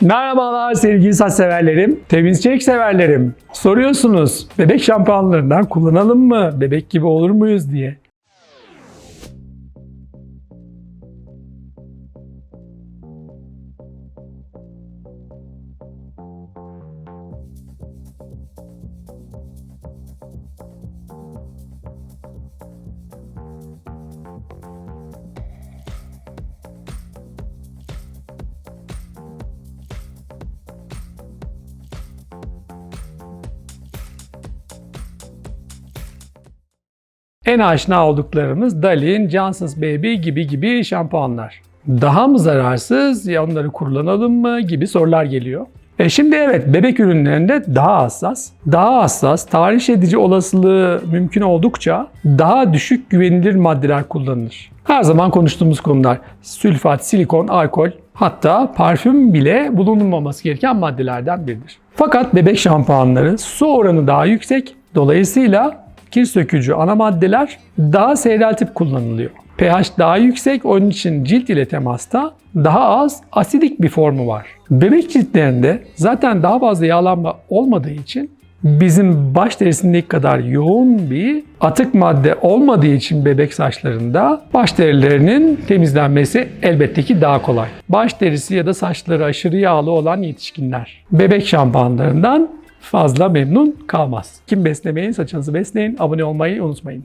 Merhabalar sevgili saç severlerim, temiz çiçek severlerim. Soruyorsunuz bebek şampuanlarından kullanalım mı? Bebek gibi olur muyuz diye. En aşina olduklarımız Dalin, Johnson's Baby gibi gibi şampuanlar. Daha mı zararsız ya onları kullanalım mı gibi sorular geliyor. E şimdi evet bebek ürünlerinde daha hassas, daha hassas, tahriş edici olasılığı mümkün oldukça daha düşük güvenilir maddeler kullanılır. Her zaman konuştuğumuz konular sülfat, silikon, alkol hatta parfüm bile bulunmaması gereken maddelerden biridir. Fakat bebek şampuanları su oranı daha yüksek dolayısıyla kir sökücü ana maddeler daha seyreltip kullanılıyor. pH daha yüksek onun için cilt ile temasta daha az asidik bir formu var. Bebek ciltlerinde zaten daha fazla yağlanma olmadığı için bizim baş derisindeki kadar yoğun bir atık madde olmadığı için bebek saçlarında baş derilerinin temizlenmesi elbette ki daha kolay. Baş derisi ya da saçları aşırı yağlı olan yetişkinler bebek şampuanlarından fazla memnun kalmaz. Kim beslemeyin, saçınızı besleyin. Abone olmayı unutmayın.